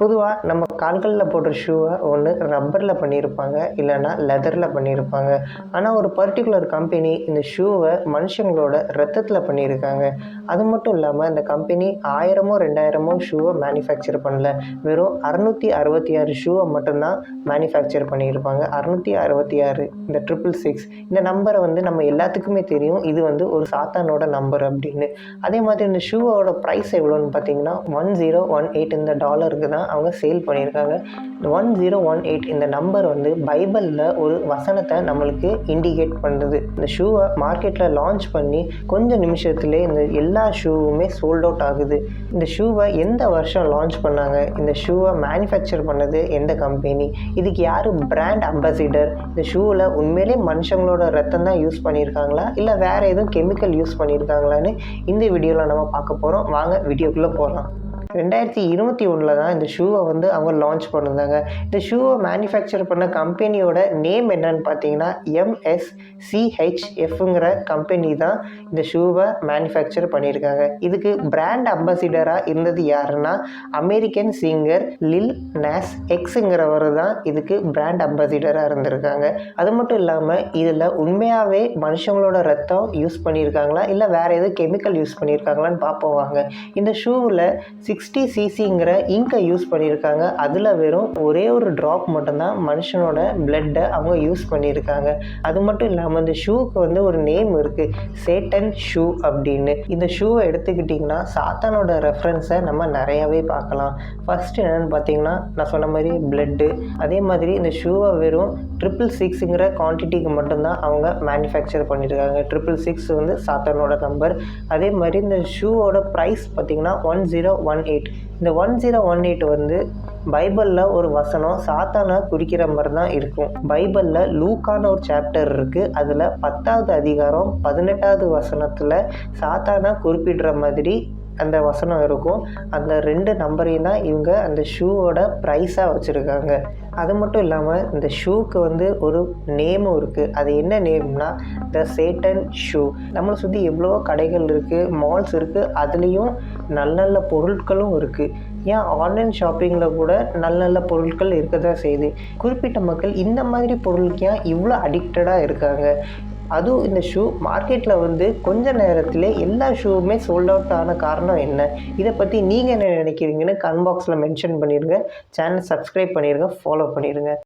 பொதுவாக நம்ம கால்களில் போடுற ஷூவை ஒன்று ரப்பரில் பண்ணியிருப்பாங்க இல்லைன்னா லெதரில் பண்ணியிருப்பாங்க ஆனால் ஒரு பர்டிகுலர் கம்பெனி இந்த ஷூவை மனுஷங்களோட ரத்தத்தில் பண்ணியிருக்காங்க அது மட்டும் இல்லாமல் இந்த கம்பெனி ஆயிரமோ ரெண்டாயிரமோ ஷூவை மேனுஃபேக்சர் பண்ணல. வெறும் அறுநூற்றி அறுபத்தி ஆறு ஷூவை மட்டும்தான் மேனுஃபேக்சர் பண்ணியிருப்பாங்க அறுநூற்றி அறுபத்தி ஆறு இந்த ட்ரிபிள் சிக்ஸ் இந்த நம்பரை வந்து நம்ம எல்லாத்துக்குமே தெரியும். இது வந்து ஒரு சாத்தானோட நம்பர் அப்படின்னு. அதே மாதிரி இந்த ஷூவோட ப்ரைஸ் எவ்வளோன்னு பார்த்தீங்கன்னா ஒன் ஜீரோ ஒன் எயிட் இந்த டாலருக்கு தான் அவங்க சேல் பண்ணியிருக்காங்க. ஒன் ஜீரோ ஒன் எயிட் இந்த நம்பர் வந்து பைபிளில் ஒரு வசனத்தை நம்மளுக்கு இண்டிகேட் பண்ணுது. இந்த ஷூவை மார்க்கெட்டில் லான்ச் பண்ணி கொஞ்சம் நிமிஷத்துலேயே இந்த எல்லா ஷூவுமே சோல்ட் அவுட் ஆகுது. இந்த ஷூவை எந்த வருஷம் லான்ச் பண்ணாங்க? இந்த ஷூவை மேனுஃபேக்சர் பண்ணது எந்த கம்பெனி இதுக்கு யார் பிராண்ட் அம்பாசிடர் இந்த ஷூவில் உண்மையிலே மனுஷங்களோட ரத்தம் தான் யூஸ் பண்ணியிருக்காங்களா? இல்லை வேறு எதுவும் கெமிக்கல் யூஸ் பண்ணியிருக்காங்களான்னு இந்த வீடியோவில் நம்ம பார்க்க போகிறோம் வாங்க வீடியோக்குள்ளே போகலாம். ரெண்டாயிரத்தி இருபத்தி ஒன்றில் தான் இந்த ஷூவை வந்து அவங்க லான்ச் பண்ணியிருந்தாங்க இந்த ஷூவை மேனுஃபேக்சர் பண்ண கம்பெனியோட நேம் என்னன்னு பார்த்தீங்கன்னா எம்எஸ்சிஹெச்எஃப்ங்கிற கம்பெனி தான் இந்த ஷூவை மேனுஃபேக்சர் பண்ணியிருக்காங்க. இதுக்கு பிராண்ட் அம்பாசிடராக இருந்தது யாருன்னா அமெரிக்கன் சிங்கர் லில் நேஸ் எக்ஸுங்கிறவர் தான் இதுக்கு பிராண்ட் அம்பாசிடராக இருந்திருக்காங்க. அது மட்டும் இல்லாமல் இதில் உண்மையாகவே மனுஷங்களோட ரத்தம் யூஸ் பண்ணியிருக்காங்களா? இல்லை வேறு எதுவும் கெமிக்கல் யூஸ் பண்ணியிருக்காங்களான்னு பார்ப்போம் வாங்க. இந்த ஷூவில் சிக்ஸ்டி சிசிங்கிற இங்கை யூஸ் பண்ணியிருக்காங்க. அதில் வெறும் ஒரே ஒரு ட்ராப் மட்டும்தான் மனுஷனோட பிளட்டை அவங்க யூஸ் பண்ணியிருக்காங்க. அது மட்டும் இல்லாமல் இந்த ஷூக்கு வந்து ஒரு நேம் இருக்குது சேட்டன் ஷூ அப்படின்னு. இந்த ஷூவை எடுத்துக்கிட்டிங்கன்னா சாத்தானோட ரெஃபரன்ஸை நம்ம நிறையாவே பார்க்கலாம். ஃபஸ்ட்டு என்னென்னு பார்த்தீங்கன்னா நான் சொன்ன மாதிரி பிளட்டு அதே மாதிரி இந்த ஷூவை வெறும் ட்ரிபிள் சிக்ஸுங்கிற குவான்டிட்டிக்கு மட்டும்தான் அவங்க மேனுஃபேக்சர் பண்ணியிருக்காங்க. ட்ரிபிள் சிக்ஸ் வந்து சாத்தானோட நம்பர் அதே மாதிரி இந்த ஷூவோட ப்ரைஸ் பார்த்தீங்கன்னா ஒன் ஜீரோ ஒன் எயிட் இந்த ஒன் ஜீரோ ஒன் எயிட் வந்து பைபிளில் ஒரு வசனம் சாத்தானை குறிக்கிற மாதிரி தான் இருக்கும். பைபிளில் லூக்கான ஒரு சாப்டர் இருக்குது அதில் பத்தாவது அதிகாரம் பதினெட்டாவது வசனத்தில் சாத்தானை குறிப்பிடுற மாதிரி அந்த வசனம் இருக்கும். அந்த ரெண்டு நம்பரையும் தான் இவங்க அந்த ஷூவோட ப்ரைஸாக வச்சுருக்காங்க. அது மட்டும் இல்லாமல் இந்த ஷூக்கு வந்து ஒரு நேமும் இருக்குது அது என்ன நேம்னா த சேட்டன் ஷூ நம்மளை சுற்றி எவ்வளோ கடைகள் இருக்குது மால்ஸ் இருக்குது அதுலேயும் நல்ல நல்ல பொருட்களும் இருக்குது ஏன் ஆன்லைன் ஷாப்பிங்கில் கூட நல்ல நல்ல பொருட்கள் இருக்க தான் செய்யுது. குறிப்பிட்ட மக்கள் இந்த மாதிரி பொருளுக்கு ஏன் இவ்வளோ அடிக்டடாக இருக்காங்க? அதுவும் இந்த ஷூ மார்க்கெட்டில் வந்து கொஞ்ச நேரத்தில் எல்லா ஷூவுமே சோல்ட் அவுட் ஆன காரணம் என்ன? இதை பற்றி நீங்கள் என்ன நினைக்கிறீங்கன்னு கமெண்ட் பாக்ஸில் மென்ஷன் பண்ணிடுங்க சேனல் சப்ஸ்கிரைப் பண்ணிடுங்க ஃபாலோ பண்ணிடுங்க